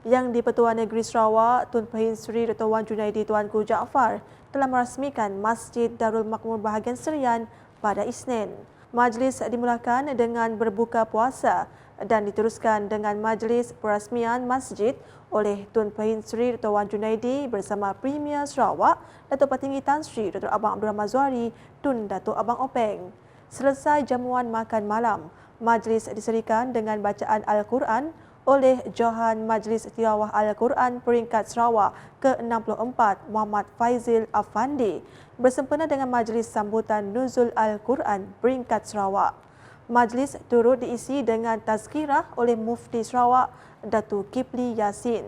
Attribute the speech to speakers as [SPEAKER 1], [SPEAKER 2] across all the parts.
[SPEAKER 1] Yang di-Pertuan Negeri Sarawak, Tun Pehin Sri Dr. Wan Junaidi Tuanku Jaafar telah merasmikan Masjid Darul Makmur bahagian Serian pada Isnin. Majlis dimulakan dengan berbuka puasa dan diteruskan dengan majlis perasmian masjid oleh Tun Pehin Sri Dr. Wan Junaidi bersama Premier Sarawak, Datuk Petinggi Tan Sri Dr. Abang Abdul Rahman Zuari, Tun Datuk Abang Openg. Selesai jamuan makan malam, majlis diserikan dengan bacaan Al-Quran oleh Johan Majlis Tilawah Al-Quran peringkat Sarawak ke-64 Muhammad Faizil Afandi bersempena dengan majlis sambutan Nuzul Al-Quran peringkat Sarawak. Majlis turut diisi dengan tazkirah oleh Mufti Sarawak Datu Kipli Yasin.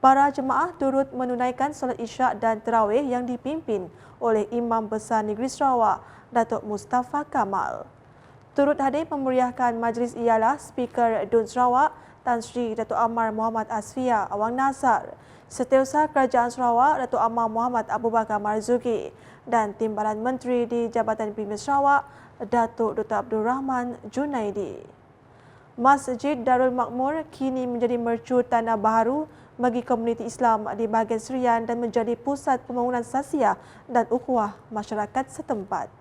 [SPEAKER 1] Para jemaah turut menunaikan solat isyak dan terawih yang dipimpin oleh Imam Besar Negeri Sarawak Datuk Mustafa Kamal. Turut hadir memeriahkan majlis ialah Speaker Dun Sarawak Tan Sri Datuk Amar Muhammad Asfia Awang Nasar, Setiausaha Kerajaan Sarawak Datuk Amar Muhammad Abu Bakar Marzuki dan Timbalan Menteri di Jabatan Premier Sarawak Datuk Dr. Abdul Rahman Junaidi. Masjid Darul Makmur kini menjadi mercu tanah baharu bagi komuniti Islam di bahagian Serian dan menjadi pusat pembangunan sasia dan ukhuwah masyarakat setempat.